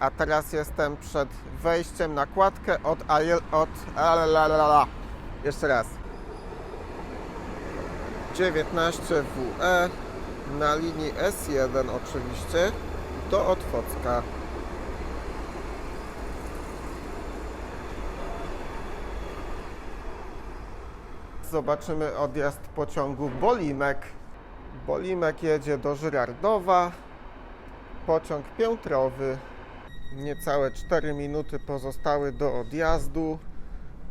a teraz jestem przed wejściem na kładkę od Ariel, od. Jeszcze raz. 19WE na linii S1 oczywiście do Otwocka. Zobaczymy odjazd pociągu Bolimek. Bolimek jedzie do Żyrardowa. Pociąg piętrowy. Niecałe 4 minuty pozostały do odjazdu,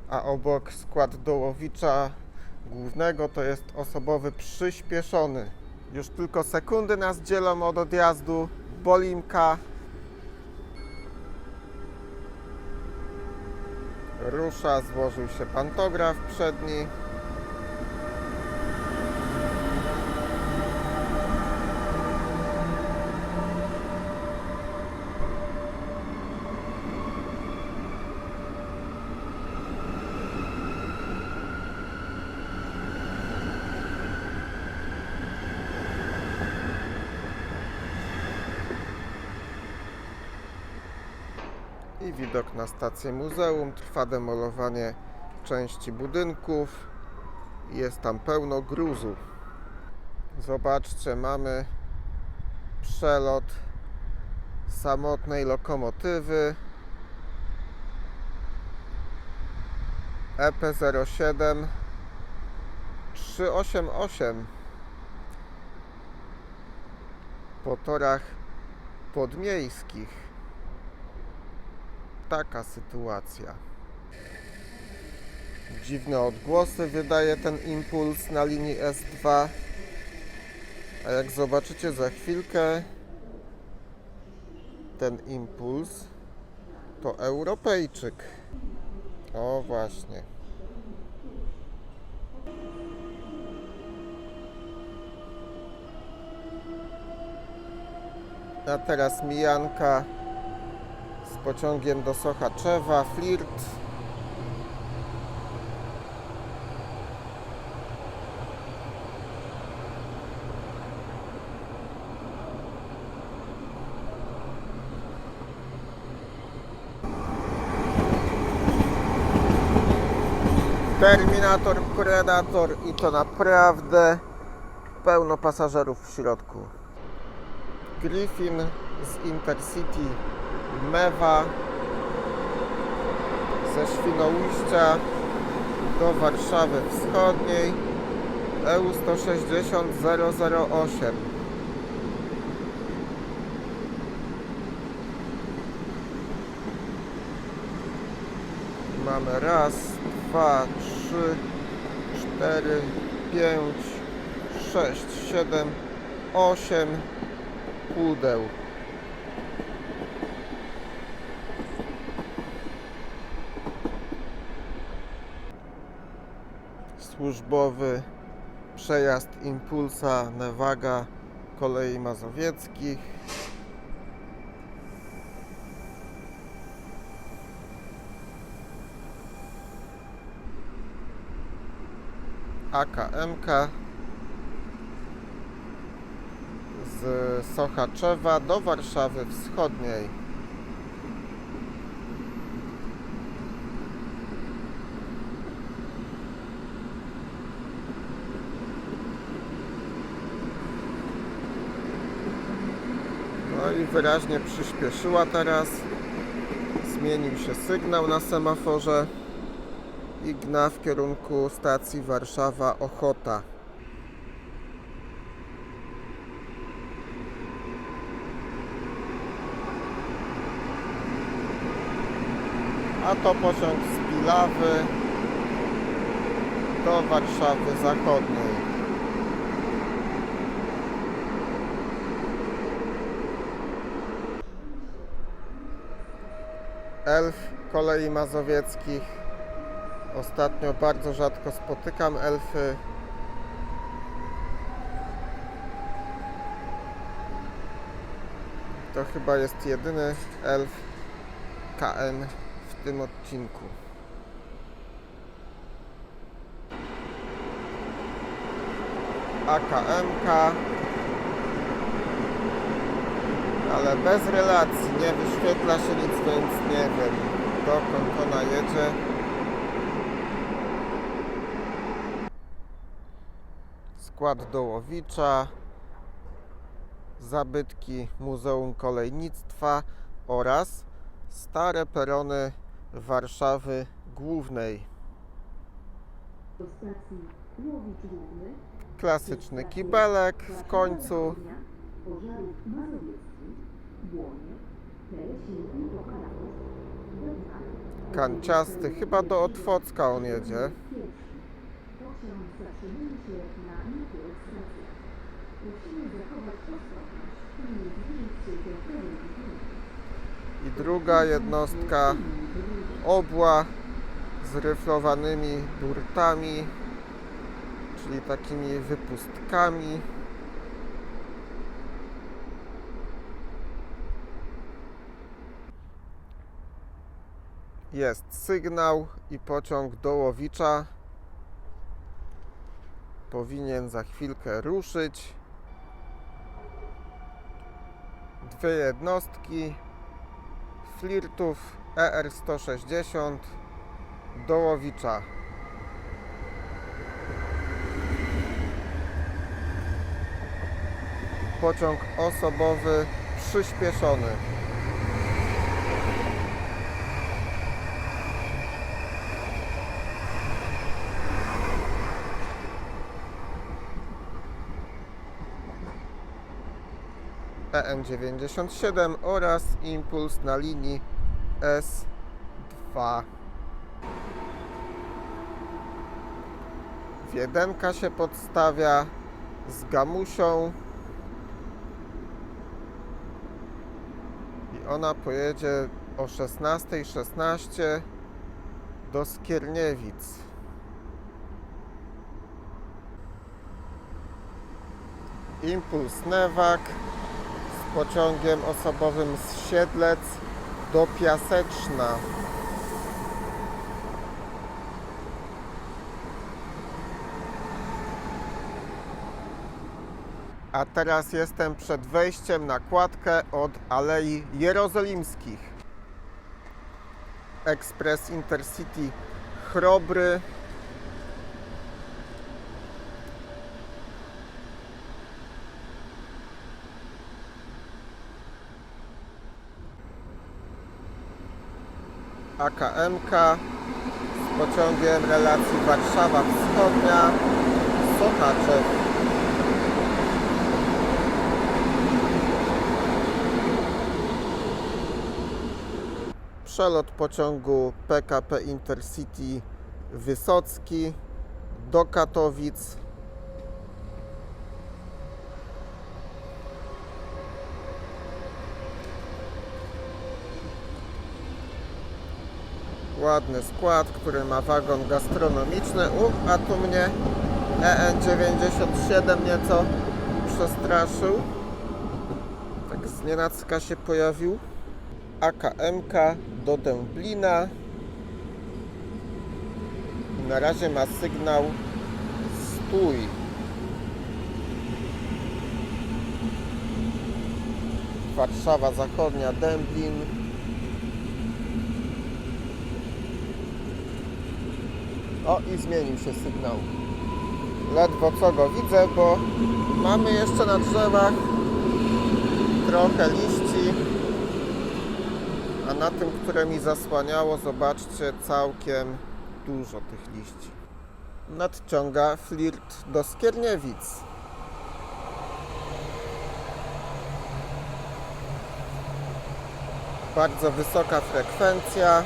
a obok skład Dołowicza głównego to jest osobowy przyspieszony. Już tylko sekundy nas dzielą od odjazdu Bolimka. Rusza, złożył się pantograf przedni. I widok na stację muzeum. Trwa demolowanie części budynków. Jest tam pełno gruzu. Zobaczcie, mamy przelot samotnej lokomotywy E EP07 388 po torach podmiejskich taka sytuacja. Dziwne odgłosy wydaje ten impuls na linii S2. A jak zobaczycie za chwilkę, ten impuls to Europejczyk. O właśnie. A teraz mijanka pociągiem do Sochaczewa, Flirt. Terminator, Predator i to naprawdę pełno pasażerów w środku. Griffin z Intercity Mewa ze Świnoujścia do Warszawy Wschodniej EU 160 008 Mamy raz, dwa, trzy, cztery, pięć, sześć, siedem, osiem pudeł. Służbowy przejazd Impulsa Newaga Kolei Mazowieckich. AKMK z Sochaczewa do Warszawy Wschodniej. No i wyraźnie przyspieszyła teraz. Zmienił się sygnał na semaforze i gna w kierunku stacji Warszawa Ochota. A to pociąg z Pilawy do Warszawy Zachodniej. Elf kolei mazowieckich. Ostatnio bardzo rzadko spotykam elfy. To chyba jest jedyny elf KN w tym odcinku. AKMK Ale bez relacji, nie wyświetla się nic, więc nie wiem dokąd ona jedzie. Skład Dołowicza, zabytki Muzeum Kolejnictwa oraz stare perony Warszawy Głównej. Klasyczny kibelek w końcu. Kanciasty, chyba do Otwocka on jedzie. I druga jednostka obła z ryflowanymi burtami, czyli takimi wypustkami. Jest sygnał i pociąg do Łowicza powinien za chwilkę ruszyć. Dwie jednostki flirtów ER-160 Dołowicza. Pociąg osobowy przyspieszony. EN97 oraz impuls na linii S2. Wiedenka się podstawia z gamusią i ona pojedzie o 16.16 do Skierniewic. Impuls Newak pociągiem osobowym z Siedlec do Piaseczna. A teraz jestem przed wejściem na kładkę od Alei Jerozolimskich. Ekspres Intercity Chrobry. AKMK z pociągiem relacji Warszawa Wschodnia Sochaczew. Przelot pociągu PKP Intercity Wysocki do Katowic. Ładny skład, który ma wagon gastronomiczny. U, a tu mnie EN97 nieco przestraszył. Tak znienacka się pojawił. AKMK do Dęblina. Na razie ma sygnał stój. Warszawa Zachodnia, Dęblin. O i zmienił się sygnał. Ledwo co go widzę, bo mamy jeszcze na drzewach trochę liści. A na tym, które mi zasłaniało, zobaczcie, całkiem dużo tych liści. Nadciąga flirt do Skierniewic. Bardzo wysoka frekwencja.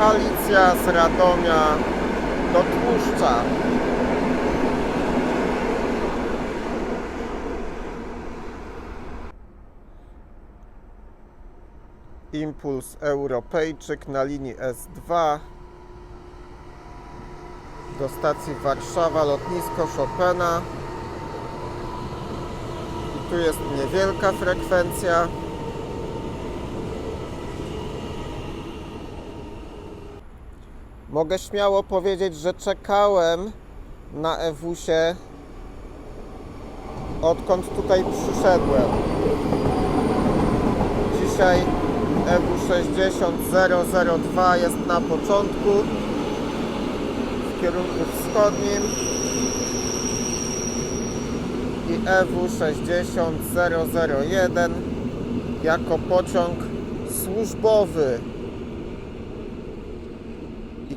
Alicja z Radomia do Tłuszcza. Impuls Europejczyk na linii S2 do stacji Warszawa, lotnisko Chopina. I tu jest niewielka frekwencja. Mogę śmiało powiedzieć, że czekałem na Ewusie odkąd tutaj przyszedłem. Dzisiaj EW 60002 jest na początku w kierunku wschodnim i EW 60001 jako pociąg służbowy.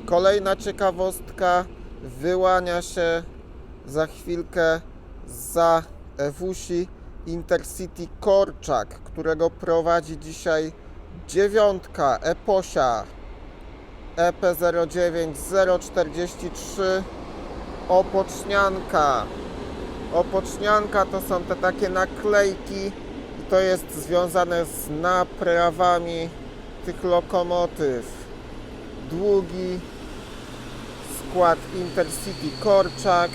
Kolejna ciekawostka wyłania się za chwilkę za Ewusi Intercity Korczak, którego prowadzi dzisiaj dziewiątka Eposia E EP09043 Opocznianka. Opocznianka to są te takie naklejki i to jest związane z naprawami tych lokomotyw. Długi skład Intercity Korczak.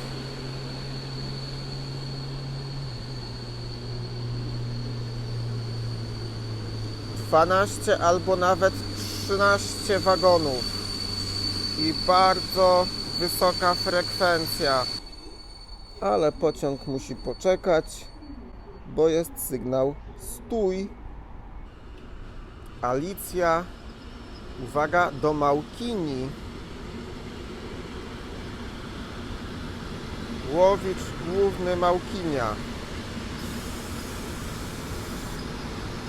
Dwanaście albo nawet 13 wagonów i bardzo wysoka frekwencja. Ale pociąg musi poczekać, bo jest sygnał stój. Alicja, uwaga, do Małkini. Łowicz główny Małkinia.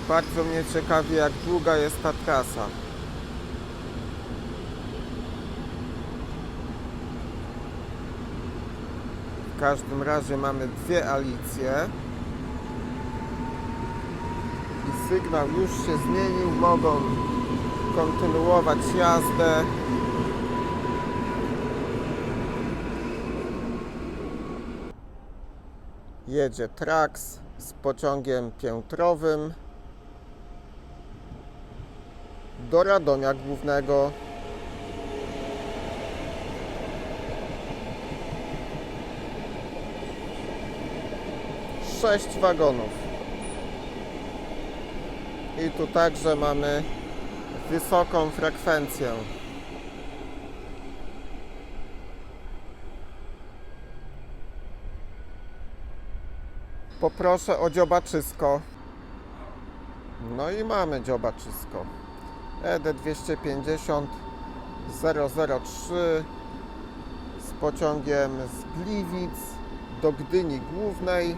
Bardzo mnie ciekawi, jak długa jest ta trasa. W każdym razie mamy dwie Alicje. I sygnał już się zmienił. Mogą kontynuować jazdę. Jedzie Trax z pociągiem piętrowym do Radomia Głównego. Sześć wagonów. I tu także mamy wysoką frekwencję. Poproszę o dziobaczysko. No i mamy dziobaczysko. ED 250 003 z pociągiem z Gliwic do Gdyni Głównej.